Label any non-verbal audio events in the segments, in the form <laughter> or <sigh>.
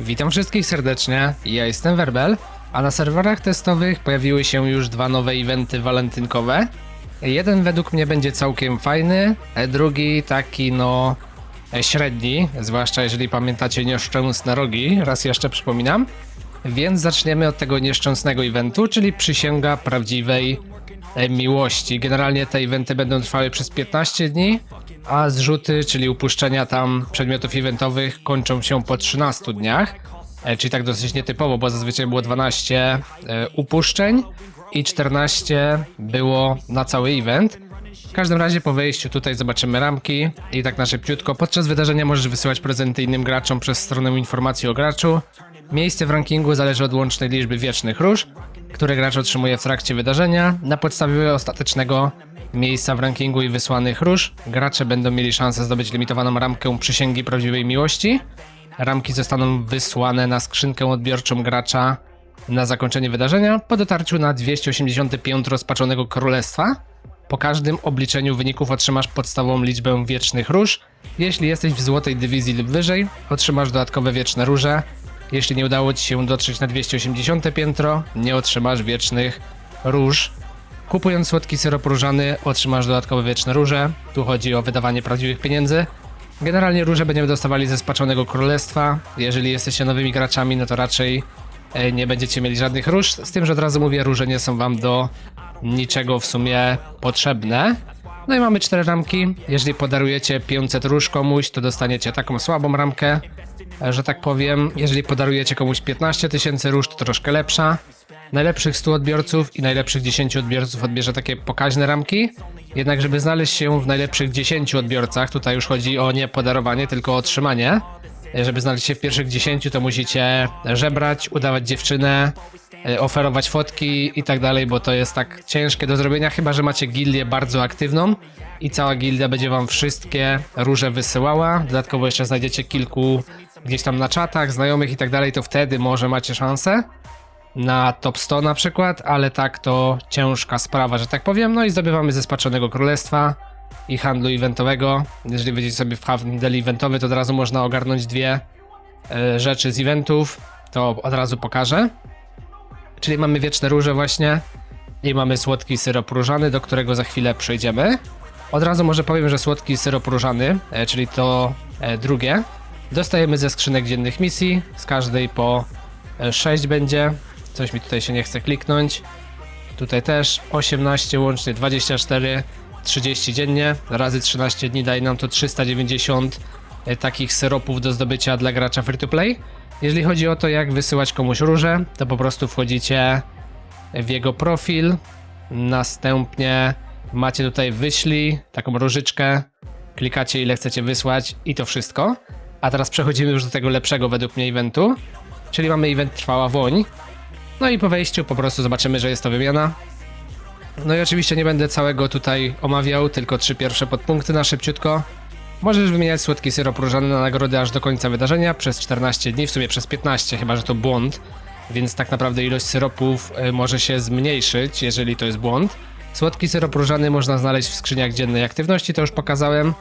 Witam wszystkich serdecznie, ja jestem Werbel, a na serwerach testowych pojawiły się już dwa nowe eventy walentynkowe. Jeden według mnie będzie całkiem fajny, a drugi taki no e, średni, zwłaszcza jeżeli pamiętacie nieszczęsne rogi, raz jeszcze przypominam. Więc zaczniemy od tego nieszczęsnego eventu, czyli przysięga prawdziwej e, miłości. Generalnie te eventy będą trwały przez 15 dni, a zrzuty, czyli upuszczenia tam przedmiotów eventowych kończą się po 13 dniach. E, Czyli tak dosyć nietypowo, bo zazwyczaj było 12 e, upuszczeń i 14 było na cały event. W każdym razie po wejściu tutaj zobaczymy ramki i tak na szybciutko. Podczas wydarzenia możesz wysyłać prezenty innym graczom przez stronę informacji o graczu. Miejsce w rankingu zależy od łącznej liczby wiecznych róż, które gracz otrzymuje w trakcie wydarzenia. Na podstawie ostatecznego miejsca w rankingu i wysłanych róż, gracze będą mieli szansę zdobyć limitowaną ramkę przysięgi prawdziwej miłości. Ramki zostaną wysłane na skrzynkę odbiorczą gracza na zakończenie wydarzenia po dotarciu na 285 rozpaczonego królestwa. Po każdym obliczeniu wyników otrzymasz podstawową liczbę wiecznych róż. Jeśli jesteś w złotej dywizji lub wyżej, otrzymasz dodatkowe wieczne róże. Jeśli nie udało ci się dotrzeć na 280 piętro, nie otrzymasz wiecznych róż. Kupując słodki syrop różany, otrzymasz dodatkowe wieczne róże. Tu chodzi o wydawanie prawdziwych pieniędzy. Generalnie róże będziemy dostawali ze spaczonego królestwa. Jeżeli jesteście nowymi graczami, no to raczej e, nie będziecie mieli żadnych róż. Z tym, że od razu mówię, róże nie są wam do niczego w sumie potrzebne. No i mamy cztery ramki. Jeżeli podarujecie 500 róż komuś, to dostaniecie taką słabą ramkę, e, że tak powiem. Jeżeli podarujecie komuś 15 tysięcy róż, to troszkę lepsza. Najlepszych 100 odbiorców i najlepszych 10 odbiorców odbierze takie pokaźne ramki. Jednak, żeby znaleźć się w najlepszych 10 odbiorcach, tutaj już chodzi o nie podarowanie, tylko o otrzymanie. E, Żeby znaleźć się w pierwszych 10, to musicie żebrać, udawać dziewczynę, e, oferować fotki i tak dalej, bo to jest tak ciężkie do zrobienia, chyba że macie gildię bardzo aktywną i cała gildia będzie wam wszystkie róże wysyłała. Dodatkowo jeszcze znajdziecie kilku gdzieś tam na czatach, znajomych i tak dalej, to wtedy może macie szansę na top 100 na przykład, ale tak to ciężka sprawa, że tak powiem. No i zdobywamy ze Spaczonego Królestwa i handlu eventowego. Jeżeli wejdziecie sobie w handel eventowy, to od razu można ogarnąć dwie e, rzeczy z eventów. To od razu pokażę. Czyli mamy wieczne róże właśnie i mamy słodki syrop różany, do którego za chwilę przejdziemy. Od razu może powiem, że słodki syrop różany, e, czyli to e, drugie, dostajemy ze skrzynek dziennych misji. Z każdej po 6 będzie. Coś mi tutaj się nie chce kliknąć. Tutaj też 18 łącznie 24, 30 dziennie. Razy 13 dni daje nam to 390 e, takich syropów do zdobycia dla gracza free to play. Jeżeli chodzi o to, jak wysyłać komuś róże, to po prostu wchodzicie w jego profil. Następnie macie tutaj wyślij, taką różyczkę. Klikacie ile chcecie wysłać i to wszystko. A teraz przechodzimy już do tego lepszego według mnie eventu. Czyli mamy event Trwała Woń. No i po wejściu po prostu zobaczymy, że jest to wymiana. No i oczywiście nie będę całego tutaj omawiał, tylko trzy pierwsze podpunkty na szybciutko. Możesz wymieniać słodki syrop różany na nagrody aż do końca wydarzenia przez 14 dni, w sumie przez 15, chyba że to błąd. Więc tak naprawdę ilość syropów y, może się zmniejszyć, jeżeli to jest błąd. Słodki syrop różany można znaleźć w skrzyniach dziennej aktywności, to już pokazałem.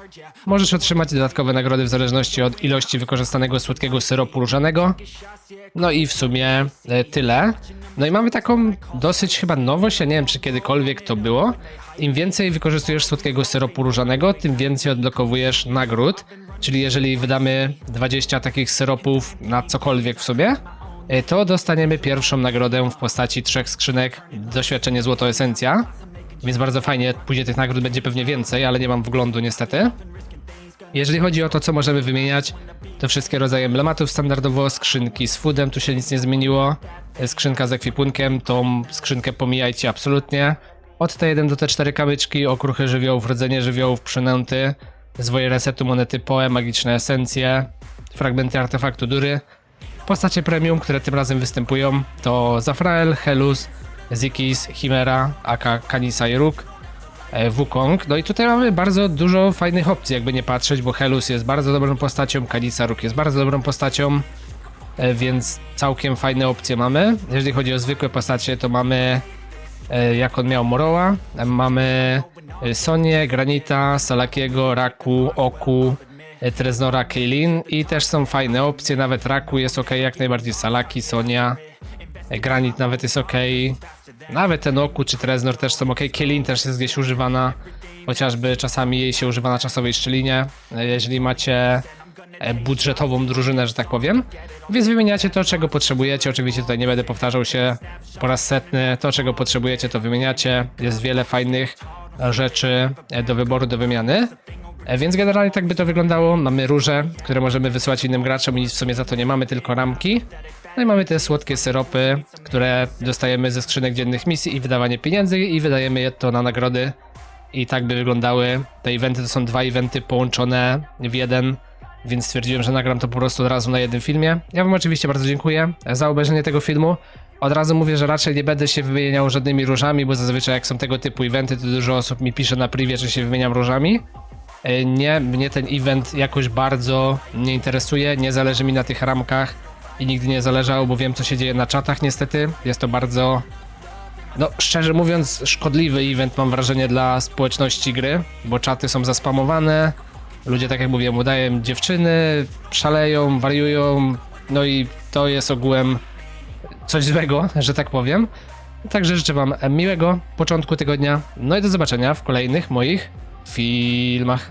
Możesz otrzymać dodatkowe nagrody w zależności od ilości wykorzystanego słodkiego syropu różanego. No i w sumie e, tyle. No i mamy taką dosyć chyba nowość, ja nie wiem czy kiedykolwiek to było. Im więcej wykorzystujesz słodkiego syropu różanego, tym więcej odblokowujesz nagród. Czyli jeżeli wydamy 20 takich syropów na cokolwiek w sobie, e, to dostaniemy pierwszą nagrodę w postaci trzech skrzynek doświadczenie złoto esencja. Więc bardzo fajnie, później tych nagród będzie pewnie więcej, ale nie mam wglądu niestety. Jeżeli chodzi o to, co możemy wymieniać, to wszystkie rodzaje emblematów standardowo, skrzynki z foodem, tu się nic nie zmieniło. Skrzynka z ekwipunkiem, tą skrzynkę pomijajcie absolutnie. Od T1 do T4 kamyczki, okruchy żywiołów, rodzenie żywiołów, przynęty, zwoje resetu, monety POE, magiczne esencje, fragmenty artefaktu dury. Postacie premium, które tym razem występują to Zafrael, Helus, Zikis, Chimera, Aka, Kanisa i Rook. e, Wukong. No i tutaj mamy bardzo dużo fajnych opcji, jakby nie patrzeć, bo Helus jest bardzo dobrą postacią, Kanisa Rook jest bardzo dobrą postacią, e, więc całkiem fajne opcje mamy. Jeżeli chodzi o zwykłe postacie, to mamy e, jak on miał Moroła, e, mamy Sonię, Granita, Salakiego, Raku, Oku, Treznora Kaylin i też są fajne opcje, nawet Raku jest ok, jak najbardziej Salaki, Sonia, Granit nawet jest ok, nawet ten Oku czy Treznor też są ok, Kaylin też jest gdzieś używana, chociażby czasami jej się używa na czasowej szczelinie, e, jeżeli macie e, budżetową drużynę, że tak powiem. Więc wymieniacie to, czego potrzebujecie. Oczywiście tutaj nie będę powtarzał się po raz setny. To, czego potrzebujecie, to wymieniacie. Jest wiele fajnych rzeczy e, do wyboru, do wymiany. Więc generalnie tak by to wyglądało. Mamy róże, które możemy wysłać innym graczom i nic w sumie za to nie mamy, tylko ramki. No i mamy te słodkie syropy, które dostajemy ze skrzynek dziennych misji i wydawanie pieniędzy i wydajemy je to na nagrody. I tak by wyglądały te eventy. To są dwa eventy połączone w jeden, więc stwierdziłem, że nagram to po prostu od razu na jednym filmie. Ja Wam oczywiście bardzo dziękuję za obejrzenie tego filmu. Od razu mówię, że raczej nie będę się wymieniał żadnymi różami, bo zazwyczaj jak są tego typu eventy, to dużo osób mi pisze na privie, że się wymieniam różami. E, Nie, mnie ten event jakoś bardzo nie interesuje, nie zależy mi na tych ramkach i nigdy nie zależało, bo wiem co się dzieje na czatach niestety. Jest to bardzo no, szczerze mówiąc, szkodliwy event mam wrażenie dla społeczności gry, bo czaty są zaspamowane, ludzie, tak jak mówiłem, udają dziewczyny, szaleją, wariują, no i to jest ogółem coś złego, <laughs> że tak powiem. Także życzę Wam miłego początku tygodnia, no i do zobaczenia w kolejnych moich filmach.